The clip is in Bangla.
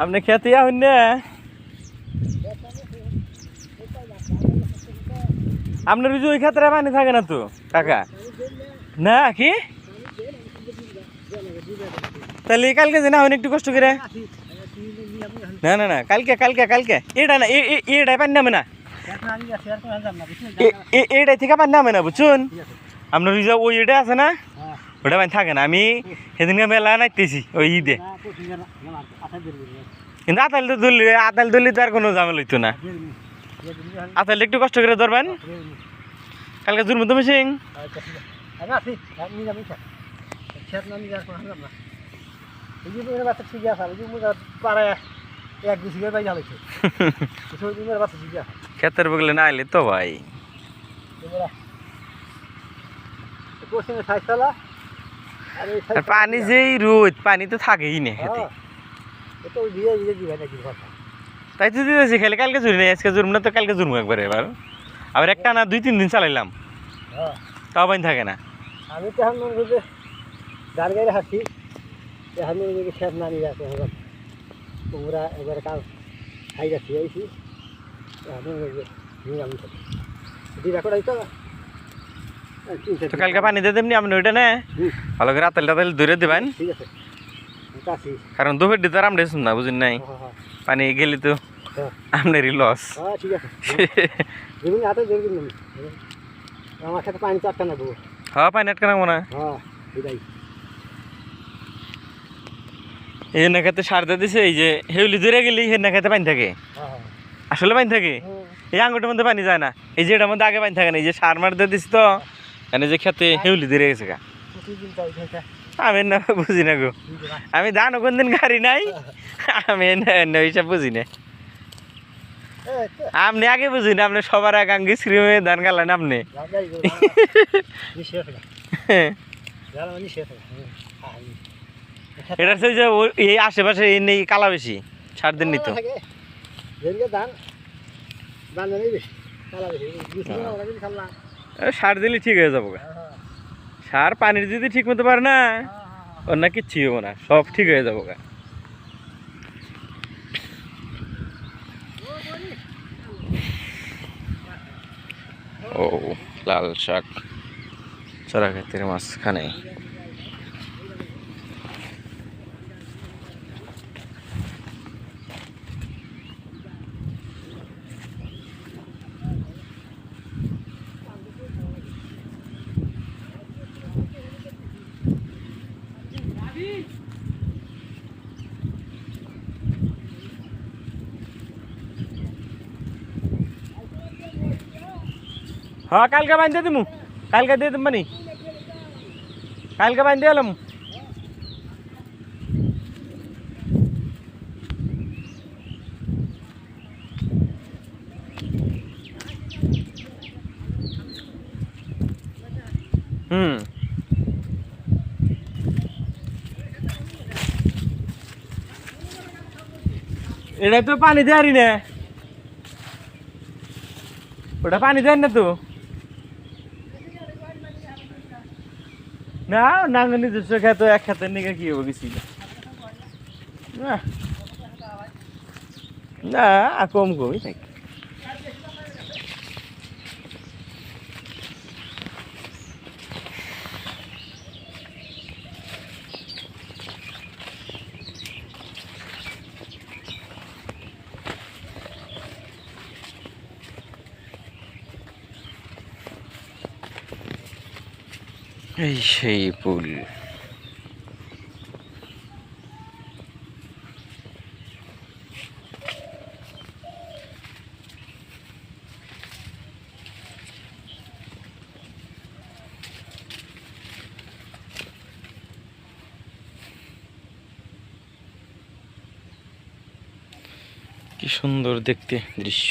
আপনি খেতে আহুন না? আপনার যে ওই ক্ষেত্রে পানি থাকে না তো, কাকা? না, কি? তাহলে কালকে যে না হন একটু কষ্ট করে? না না না, কালকে কালকে কালকে। এটা না এটাই পানি নামে না? এটাই থেকে পানি নামে না, বুঝছুন? আপনার যে ওই এটা আছে না? ওটা পানি থাকে না আমি সেদিনকে মেলা নাইতেছি ওই ঈদে। কিন্তু আতাল তো ধরলি আতাল ধরলি তো আর কোনো ঝামেলা হইতো না। আতাল একটু কষ্ট করে ধরবেন। কালকে জুর মতো মিশিং ক্ষেতের বগলে না আইলে তো ভাই। এই আর পানি যেই রোদ পানি তো থাকেই না খেতে হ্যাঁ তাই তো দিতেছি খালি কালকে জুড়ি নেই আজকে জুড়ব না তো কালকে জুড়বো একবার এবার। আবার একটা না দুই তিন দিন চালাইলাম। হ্যাঁ। তাও পানি থাকে না। আমি তো এখন করছি গাড়ি হাসি এখন মনে করি খেত না নিয়ে যাচ্ছে এখন তোমরা একবার কাল খাই যাচ্ছি আইছি। এখন নিয়ে আমি দুই রেকর্ড আইতো তো কালকে পানি দিয়ে দেবনি আপনি ওইটা না। ভালো করে আতাল টাতাল ধরে দেবেন। কারণ দুপুর দিতে আমরা শুন না বুঝুন নাই? হ্যাঁ হ্যাঁ। পানি গেলে তো হ্যাঁ। আপনারই লস হ্যাঁ আমার সাথে পানি না হ্যাঁ পানি আটকে রাখব না। হ্যাঁ এই না খেতে সার দিয়ে দিছে এই যে হেউলি ধরে গেলি হে না খেতে পানি থাকে। হ্যাঁ হ্যাঁ। আসলে পানি থাকে। এই আঙ্গুরটার মধ্যে পানি যায় না। এই যে এটার মধ্যে আগে পানি থাকে না এই যে সার মার দিয়ে দিছি তো। এনে যে খেতে হেউলি ধরে গেছে গা। আমি না বুঝি না গো। আমি ধান কোন দিন গাড়ি নাই? আমি ওইসব বুঝি না। আপনি আগে বুঝি না আপনি সবার আগে আঙ্গি শ্রীমে ধান গালেন আপনি এটা হচ্ছে যে এই আশেপাশে এই নেই কালা বেশি সার দিন নিত ধান ধান বেশি কালা বেশি। সার দিলে ঠিক হয়ে যাব। সার পানির যদি ঠিক মতো পারে না, ওর না কিচ্ছু হব না, সব ঠিক হয়ে যাব গা ও, লাল শাক চড়া ক্ষেতের মাঝখানে হ্যাঁ কালকে বাঁধতে দিমু। কালকে দিয়ে দিম বানি। কালকে বাঁধতে এলাম হুম। এটা তো পানি দেয়ারি না। ওটা পানি দেন না তো। না নাঙ্গল নিজস্ব খেত এক খেতের নিকে কি হবে না। না কম কমই থাকে। এই সেই পুল কি সুন্দর দেখতে দৃশ্য।